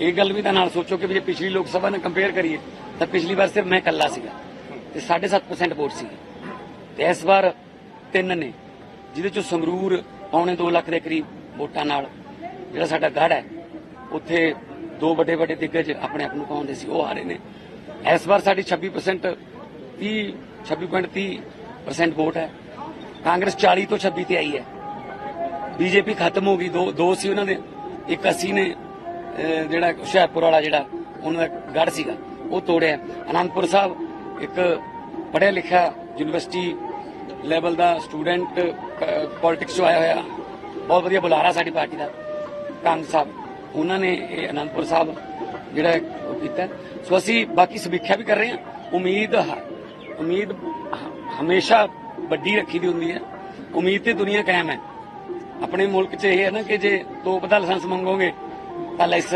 ਇਹ ਗੱਲ ਵੀ ਤਾਂ ਨਾਲ ਸੋਚੋ ਕਿ ਵੀ ਜੇ ਪਿਛਲੀ ਲੋਕ ਸਭਾ ਨਾਲ ਕੰਪੇਅਰ ਕਰੀਏ, ਤਾਂ ਪਿਛਲੀ ਵਾਰ ਸਿਰਫ ਮੈਂ ਇਕੱਲਾ ਸੀਗਾ ਤੇ 7.5% ਵੋਟ ਸੀ ਤੇ ਇਸ ਵਾਰ ਤਿੰਨ ਨੇ, ਜਿਹਦੇ ਚੋਂ ਸੰਗਰੂਰ ਪੌਣੇ 2 ਲੱਖ ਦੇ ਕਰੀਬ ਵੋਟਾਂ ਨਾਲ ਜਿਹੜਾ ਸਾਡਾ ਗੜ ਹੈ, ਉੱਥੇ ਦੋ ਵੱਡੇ ਵੱਡੇ ਦਿੱਗਜ ਆਪਣੇ ਆਪ ਨੂੰ ਪਾਉਂਦੇ ਸੀ, ਉਹ ਆ ਰਹੇ ਨੇ। ਇਸ ਵਾਰ ਸਾਡੀ 26% 30 26.30% ਵੋਟ ਹੈ। ਕਾਂਗਰਸ 40 ਤੋਂ 26 ਤੇ ਆਈ ਹੈ। ਬੀਜੇਪੀ ਖਤਮ ਹੋ ਗਈ, ਦੋ ਦੋ ਸੀ ਉਹਨਾਂ ਦੇ, ਇੱਕ ਅਸੀਂ ਨੇ। ਜਿਹੜਾ ਹੁਸ਼ਿਆਰਪੁਰ ਵਾਲਾ ਜਿਹੜਾ, ਉਹਨਾਂ ਦਾ ਗੜ ਸੀਗਾ। ਉਹ ਤੋੜਿਆ। ਅਨੰਦਪੁਰ ਸਾਹਿਬ ਇੱਕ ਪੜ੍ਹਿਆ ਲਿਖਿਆ ਯੂਨੀਵਰਸਿਟੀ ਲੈਵਲ ਦਾ ਸਟੂਡੈਂਟ ਪੋਲਿਟਿਕਸ ਚ ਆਇਆ ਹੋਇਆ। ਬਹੁਤ ਵਧੀਆ ਬੁਲਾਰਾ ਸਾਡੀ ਪਾਰਟੀ ਦਾ, ਕੰਗ ਸਾਹਿਬ। ਉਹਨਾਂ ਨੇ ਇਹ ਅਨੰਦਪੁਰ ਸਾਹਿਬ ਜਿਹੜਾ ਉਹ ਕੀਤਾ। ਸੋ ਅਸੀਂ ਬਾਕੀ ਸਮੀਖਿਆ ਵੀ ਕਰ ਰਹੇ ਹਾਂ। ਉਮੀਦ ਉਮੀਦ ਹਮੇਸ਼ਾ ਵੱਡੀ ਰੱਖੀ ਦੀ ਹੁੰਦੀ ਹੈ। ਉਮੀਦ ਤੇ ਦੁਨੀਆ ਕਾਇਮ ਹੈ। ਆਪਣੇ ਮੁਲਕ 'ਚ ਇਹ ਹੈ ਨਾ ਕਿ ਜੇ ਤੋਪ ਦਾ ਲਾਇਸੈਂਸ ਮੰਗੋਗੇ ਤਾਂ ਲਾਇਸੈਂਸ